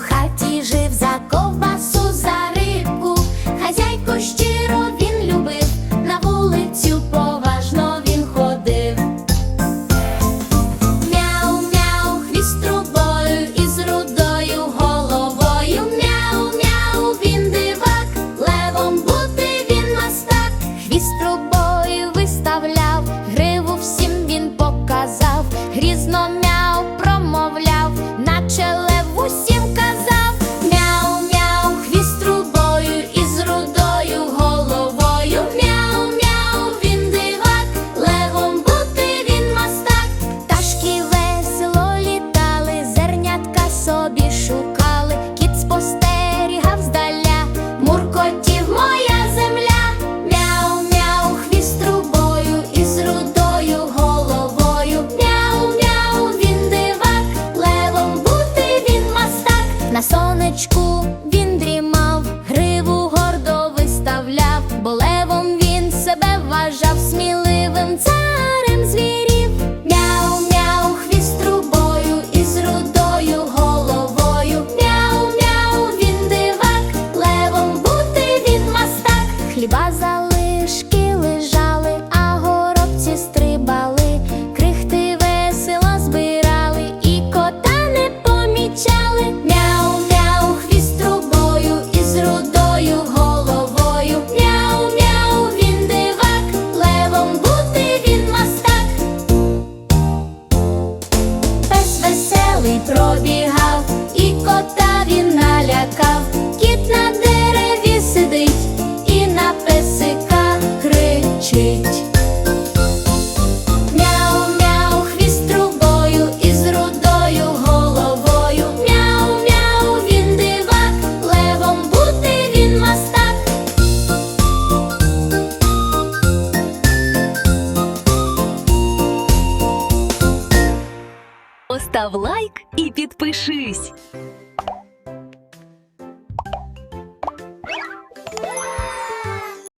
хаті жив. На сонечку він дрімав, гриву гордо виставляв, бо левом він себе вважав сміливим царем звірів. Мяу, мяу, хвіст і з рудою головою. Мяу, мяу, він дивак, левом бути він мастак, хліба за. Пробіг. Став лайк і підпишись.